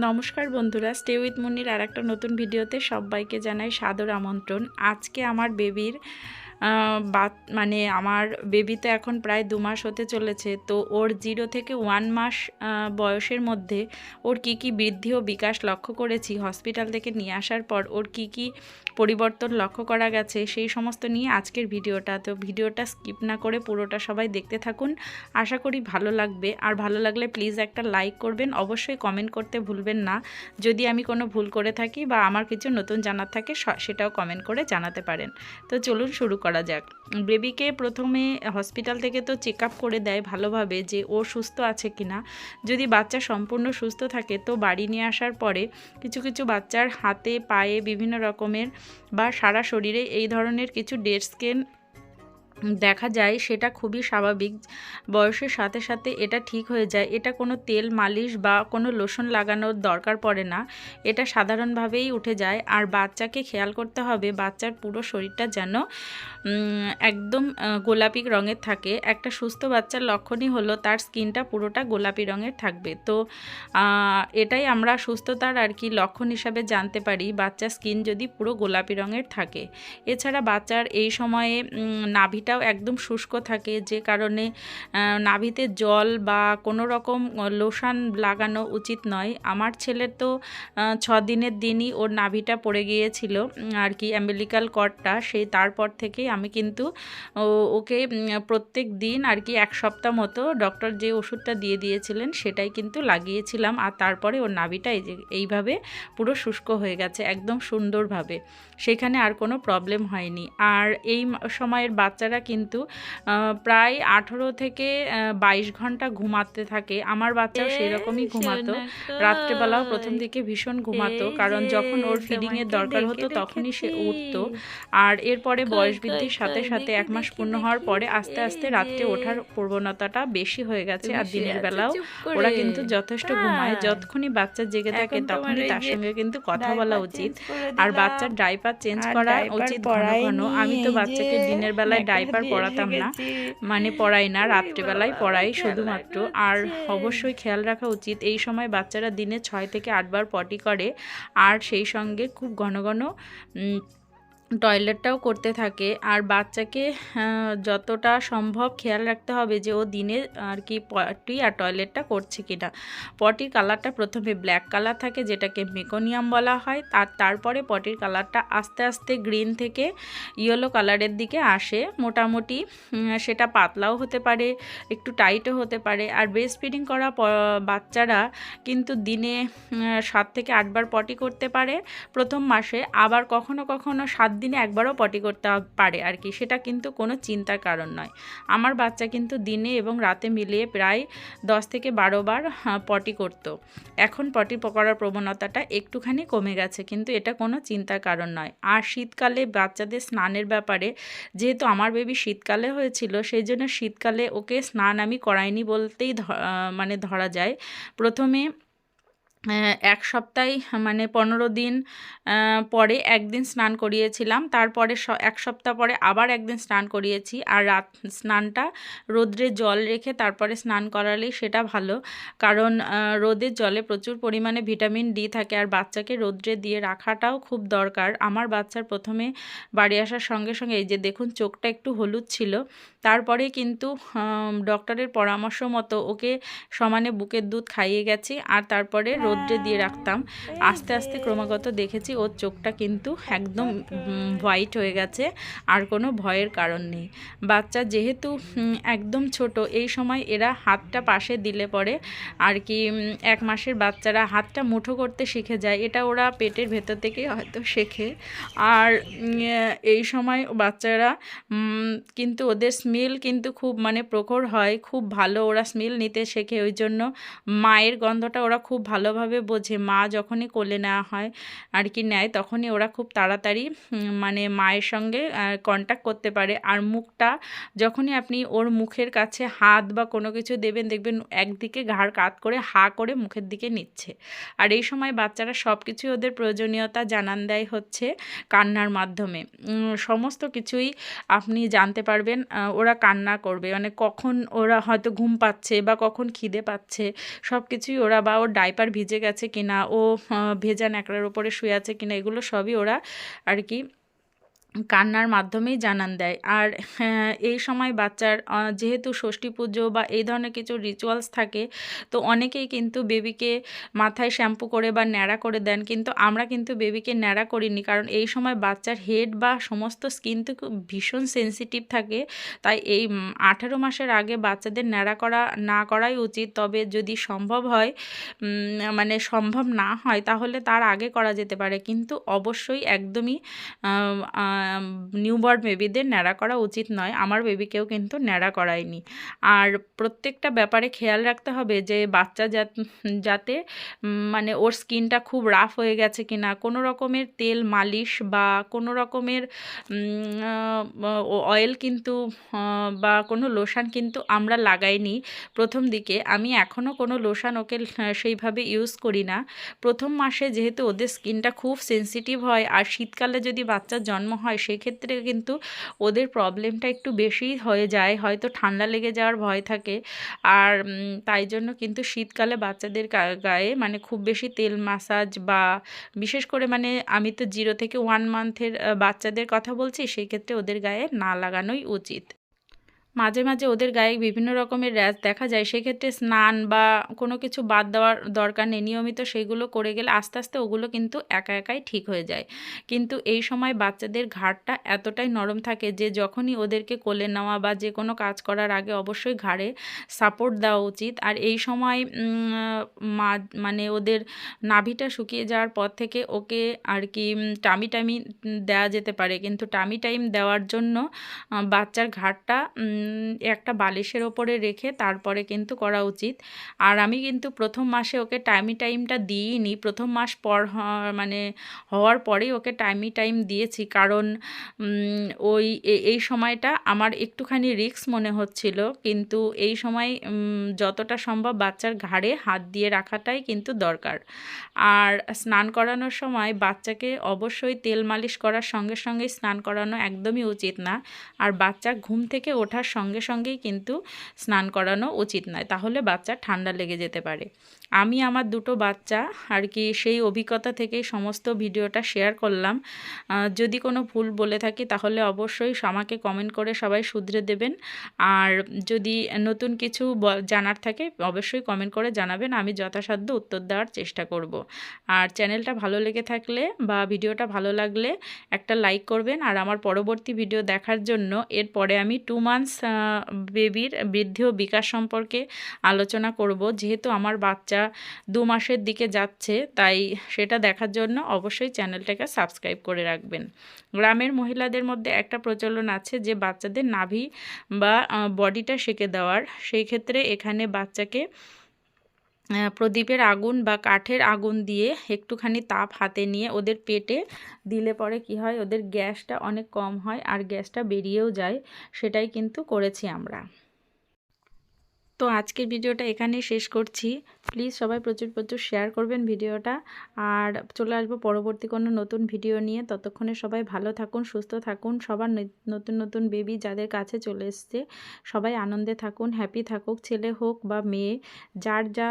নমস্কার বন্ধুরা stay with মুনির আর একটা নতুন ভিডিওতে সবাইকে জানাই সাদর আমন্ত্রণ। আজকে আমার বেবির বাত মানে আমার বেবি তো এখন প্রায় দু মাস হতে চলেছে, তো ওর জিরো থেকে ওয়ান মাস বয়সের মধ্যে ওর কি কি বৃদ্ধি ও বিকাশ লক্ষ্য করেছি হসপিটাল থেকে নিয়ে আসার পর ওর কি কি পরিবর্তন লক্ষ্য করা গেছে, সেই সমস্ত নিয়ে আজকের ভিডিওটা, তো ভিডিওটা স্কিপ না করে পুরোটা সবাই দেখতে থাকুন, আশা করি ভালো লাগবে, আর ভালো লাগলে প্লিজ একটা লাইক করবেন, অবশ্যই কমেন্ট করতে ভুলবেন না, যদি আমি কোনো ভুল করে থাকি বা আমার কিছু নতুন জানার থাকে সেটাও কমেন্ট করে জানাতে পারেন, তো চলুন শুরু করা যাক। বেবিকে প্রথমে হসপিটাল থেকে তো চেক আপ করে দেয় ভালোভাবে যে ও সুস্থ আছে কি না যদি বাচ্চা সম্পূর্ণ সুস্থ থাকে তো বাড়ি নিয়ে আসার পরে কিছু কিছু বাচ্চার হাতে, পায়ে বিভিন্ন রকমের বা সারা শরীরে এই ধরনের কিছু ডেড স্কিন দেখা যায় সেটা খুবই স্বাভাবিক। বয়সের সাথে সাথে এটা ঠিক হয়ে যায়। এটা কোনো তেল মালিশ বা কোনো লোশন লাগানোর দরকার পড়ে না। এটা সাধারণভাবেই উঠে যায়। আর বাচ্চাকে খেয়াল করতে হবে বাচ্চার পুরো শরীরটা যেন একদম গোলাপি রঙের থাকে। একটা সুস্থ বাচ্চার লক্ষণই হলো তার স্কিনটা পুরোটা গোলাপি রঙের থাকবে। তো এটাই আমরা সুস্থতার আর কি লক্ষণ হিসাবে জানতে পারি। বাচ্চার স্কিন যদি পুরো গোলাপি রঙের থাকে। এছাড়া বাচ্চার এই সময়ে উম, নাভিটাও একদম শুষ্ক থাকে, যে কারণে নাভিতে জল বা কোনো রকম লোশন লাগানো উচিত নয়। আমার ছেলের তো ছ দিনের দিনই ওর নাভিটা পড়ে গিয়েছিল আর কি অ্যাম্বিলিকাল কর্ডটা সেই তারপর থেকেই আমি কিন্তু ওকে প্রত্যেক দিন আর কি এক সপ্তাহ মতো ডক্টর যে ওষুধটা দিয়ে দিয়েছিলেন, সেটাই কিন্তু লাগিয়েছিলাম। আর তারপরে ওর নাভিটা এই যে, এইভাবে পুরো শুষ্ক হয়ে গেছে, একদম সুন্দরভাবে। সেখানে আর কোনো প্রবলেম হয়নি। আর এই সময়ের বাচ্চারা কিন্তু প্রায় আঠেরো থেকে বাইশ ঘণ্টা ঘুমাতে থাকে। আমার বাচ্চাও সেরকমই ঘুমাতো। রাত্রেবেলাও প্রথম দিকে ভীষণ ঘুমাতো কারণ যখন ওর ফিডিং এর দরকার হতো তখনই সে উঠতো। আর এরপরে বয়স বৃদ্ধির সাথে সাথে এক মাস পূর্ণ হওয়ার পরে আস্তে আস্তে রাত্রে ওঠার প্রবণতাটা বেশি হয়ে গেছে আর দিনের বেলাও ওরা কিন্তু যথেষ্ট ঘুমায়। যতক্ষণই বাচ্চা জেগে থাকে তখনই তার সঙ্গে কিন্তু কথা বলা উচিত। আর বাচ্চার ডাইপার চেঞ্জ করা উচিত ঘন ঘন। আমি তো বাচ্চাকে দিনের বেলায় ন্যাকড়া ডাইপার পড়াতাম পরাতাম না মানে পড়াই না রাত্রেবেলায় পড়াই শুধুমাত্র। আর অবশ্যই খেয়াল রাখা উচিত এই সময় বাচ্চারা দিনে ছয় থেকে আটবার পটি করে আর সেই সঙ্গে খুব ঘন ঘন উম, টয়লেটটাও করতে থাকে। আর বাচ্চাকে যতটা সম্ভব খেয়াল রাখতে হবে যে ও দিনে আর কি পটি আর টয়লেটটা করছে কিনা। পটির কালারটা প্রথমে ব্ল্যাক কালার থাকে, যেটাকে মেকোনিয়াম বলা হয়। আর তারপরে পটির কালারটা আস্তে আস্তে গ্রিন থেকে ইয়েলো কালারের দিকে আসে। মোটামুটি সেটা পাতলাও হতে পারে, একটু টাইটও হতে পারে। আর ব্রেস্ট ফিডিং করা বাচ্চারা কিন্তু দিনে সাত থেকে আটবার পটি করতে পারে। প্রথম মাসে আবার কখনো কখনো সাত দিনে একবারও পটি করতে পারে আর কি। সেটা কিন্তু কোনো চিন্তার কারণ নয়। আমার বাচ্চা কিন্তু দিনে এবং রাতে মিলিয়ে প্রায় দশ থেকে বারো বার পটি করতো। এখন পটি করার প্রবণতাটা একটুখানি কমে গেছে, কিন্তু এটা কোনো চিন্তার কারণ নয়। আর শীতকালে বাচ্চাদের স্নানের ব্যাপারে যেহেতু আমার বেবি শীতকালে হয়েছিল, সেই জন্য শীতকালে ওকে স্নান আমি করাইনি বলতেই মানে ধরা যায়। প্রথমে এক সপ্তাহে মানে পনেরো দিন পরে একদিন স্নান করিয়েছিলাম। তারপরে এক সপ্তাহ পরে আবার একদিন স্নান করিয়েছি। আর রাত, স্নানটা রোদ্রে জল রেখে তারপরে স্নান করালেই সেটা ভালো। কারণ রোদের জলে প্রচুর পরিমাণে ভিটামিন ডি থাকে। আর বাচ্চাকে রোদ্রে দিয়ে রাখাটাও খুব দরকার। আমার বাচ্চার প্রথমে বাড়ি আসার সঙ্গে সঙ্গে, এই যে দেখুন, চোখটা একটু হলুদ ছিল। তারপরে কিন্তু ডক্টরের পরামর্শ মতো ওকে সমানে বুকের দুধ খাইয়ে গেছি। আর তারপরে রোদ্রে দিয়ে রাখতাম। আস্তে আস্তে ক্রমাগত দেখেছি ওর চোখটা কিন্তু একদম হোয়াইট হয়ে গেছে। আর কোনো ভয়ের কারণ নেই। বাচ্চা যেহেতু একদম ছোট, এই সময় এরা হাতটা পাশে দিলে পরে আর কি এক মাসের বাচ্চারা হাতটা মুঠো করতে শিখে যায়। এটা ওরা পেটের ভেতর থেকেই হয়তো শেখে। আর এই সময় বাচ্চারা কিন্তু ওদের স্মেল কিন্তু খুব মানে প্রখর হয়। খুব ভালো ওরা স্মেল নিতে শেখে। ওই জন্য মায়ের গন্ধটা ওরা খুব ভালোভাবে বোঝে, মা যখনই কোলে নেওয়া হয় আর কি নেয় তখনই ওরা খুব তাড়াতাড়ি মানে মায়ের সঙ্গে কন্ট্যাক্ট করতে পারে। আর মুখটা যখনই আপনি ওর মুখের কাছে হাত বা কোনো কিছু দেবেন, দেখবেন একদিকে ঘাড় কাত করে হা করে মুখের দিকে নিচ্ছে। আর এই সময় বাচ্চারা সব কিছুই ওদের প্রয়োজনীয়তা জানান দেয় হচ্ছে কান্নার মাধ্যমে। সমস্ত কিছুই আপনি জানতে পারবেন ওরা কান্না করবে। মানে কখন ওরা হয়তো ঘুম পাচ্ছে বা কখন খিদে পাচ্ছে সব কিছুই ওরা বা ওর ডাইপার ভিজে গেছে কিনা ও ভেজা ন্যাকড়ার ওপরে শুয়ে আছে কিনা এগুলো সবই ওরা আর কি কান্নার মাধ্যমেই জানান দেয়। আর হ্যাঁ, এই সময় বাচ্চার যেহেতু ষষ্ঠী পুজো বা এই ধরনের কিছু রিচুয়ালস থাকে তো অনেকেই কিন্তু বেবিকে মাথায় শ্যাম্পু করে বা ন্যাড়া করে দেন। কিন্তু আমরা কিন্তু বেবিকে ন্যাড়া করিনি কারণ এই সময় বাচ্চার হেড বা সমস্ত স্কিন তো ভীষণ সেন্সিটিভ থাকে। তাই এই আঠেরো মাসের আগে বাচ্চাদের ন্যাড়া করা না করাই উচিত। তবে যদি সম্ভব হয় মানে সম্ভব না হয় তাহলে তার আগে করা যেতে পারে। কিন্তু অবশ্যই একদমই নিউবর্ন বেবিদের ন্যাড়া করা উচিত নয়। আমার বেবিকেও কিন্তু ন্যাড়া করায়নি। আর প্রত্যেকটা ব্যাপারে খেয়াল রাখতে হবে যে, বাচ্চা যাত- মানে ওর স্কিনটা খুব রাফ হয়ে গেছে কিনা। কোনো রকমের তেল মালিশ বা কোনো রকমের অয়েল কিন্তু বা কোনো লোশন কিন্তু আমরা লাগাইনি প্রথম দিকে। আমি এখনও কোনো লোশন ওকে সেইভাবে ইউজ করি না। প্রথম মাসে যেহেতু ওদের স্কিনটা খুব সেনসিটিভ হয়, আর শীতকালে যদি বাচ্চার জন্ম হয় সেক্ষেত্রে কিন্তু ওদের প্রবলেমটা একটু বেশি হয়ে যায়। হয়তো ঠান্ডা লেগে যাওয়ার ভয় থাকে। আর তাই জন্য কিন্তু শীতকালে বাচ্চাদের গায়ে মানে খুব বেশি তেল মাসাজ বা বিশেষ করে মানে আমি তো জিরো থেকে ওয়ান মান্থের বাচ্চাদের কথা বলছি, সেক্ষেত্রে ওদের গায়ে না লাগানোই উচিত। মাঝে মাঝে ওদের গায়ে বিভিন্ন রকমের র্যাশ দেখা যায়, সেক্ষেত্রে স্নান বা কোনো কিছু বাদ দেওয়ার দরকার নেই। নিয়মিত সেগুলো করে গেলে আস্তে আস্তে ওগুলো কিন্তু একা একাই ঠিক হয়ে যায়। কিন্তু এই সময় বাচ্চাদের ঘাড়টা এতটাই নরম থাকে যে যখনই ওদেরকে কোলে নেওয়া বা যে কোনো কাজ করার আগে অবশ্যই ঘাড়ে সাপোর্ট দেওয়া উচিত। আর এই সময় মা মানে ওদের নাভিটা শুকিয়ে যাওয়ার পর থেকে ওকে আর কি টামি টামি দেওয়া যেতে পারে। কিন্তু টামি টাইম দেওয়ার জন্য বাচ্চার ঘাড়টা একটা বালিশের ওপরে রেখে তারপরে কিন্তু করা উচিত। আর আমি কিন্তু প্রথম মাসে ওকে টাইমি টাইমটা দিইনি। প্রথম মাস পর মানে হওয়ার পরেই ওকে টাইমি টাইম দিয়েছি। কারণ ওই এই সময়টা আমার একটুখানি রিস্ক মনে হচ্ছিল। কিন্তু এই সময় যতটা সম্ভব বাচ্চার ঘাড়ে হাত দিয়ে রাখাটাই কিন্তু দরকার। আর স্নান করানোর সময় বাচ্চাকে অবশ্যই তেল মালিশ করার সঙ্গে সঙ্গে স্নান করানো একদমই উচিত না। আর বাচ্চা ঘুম থেকে ওঠার সঙ্গে সঙ্গেই কিন্তু স্নান করানো উচিত নয়। তাহলে বাচ্চা ঠান্ডা লেগে যেতে পারে। আমি আমার দুটো বাচ্চা আর কি সেই অভিজ্ঞতা থেকেই সমস্ত ভিডিওটা শেয়ার করলাম। যদি কোনো ভুল বলে থাকি তাহলে অবশ্যই আমাকে কমেন্ট করে সবাই শুধরে দেবেন। আর যদি নতুন কিছু জানার থাকে অবশ্যই কমেন্ট করে জানাবেন। আমি যথাসাধ্য উত্তর দেওয়ার চেষ্টা করব। আর চ্যানেলটা ভালো লেগে থাকলে বা ভিডিওটা ভালো লাগলে একটা লাইক করবেন। আর আমার পরবর্তী ভিডিও দেখার জন্য এরপরে আমি টু মান্থস বেবির বৃদ্ধি ও বিকাশ সম্পর্কে আলোচনা করব। যেহেতু আমার বাচ্চা দু মাসের দিকে যাচ্ছে, তাই সেটা দেখার জন্য অবশ্যই চ্যানেলটাকে সাবস্ক্রাইব করে রাখবেন। গ্রামের মহিলাদের মধ্যে একটা প্রচলন আছে যে, বাচ্চাদের নাভি বা বডিটা সেকে দেওয়ার। সেই ক্ষেত্রে এখানে বাচ্চাকে প্রদীপের আগুন বা কাঠের আগুন দিয়ে একটুখানি তাপ হাতে নিয়ে ওদের পেটে দিলে পরে কি হয়? ওদের গ্যাসটা অনেক কম হয় আর গ্যাসটা বেরিয়েও যায়। সেটাই কিন্তু করেছি আমরা। তো আজকের ভিডিওটা এখানেই শেষ করছি। প্লিজ সবাই প্রচুর প্রচুর শেয়ার করবেন ভিডিওটা। আর চলে আসব পরবর্তী কোনো নতুন ভিডিও নিয়ে। ততক্ষণে সবাই ভালো থাকুন, সুস্থ থাকুন। সবার নতুন নতুন বেবি যাদের কাছে চলে এসছে, সবাই আনন্দে থাকুন হ্যাপি থাকুক। ছেলে হোক বা মেয়ে, যার যা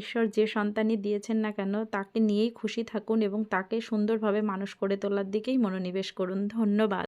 ঈশ্বর যে সন্তানই দিয়েছেন না কেন, তাকে নিয়েই খুশি থাকুন এবং তাকে সুন্দরভাবে মানুষ করে তোলার দিকেই মনোনিবেশ করুন। ধন্যবাদ।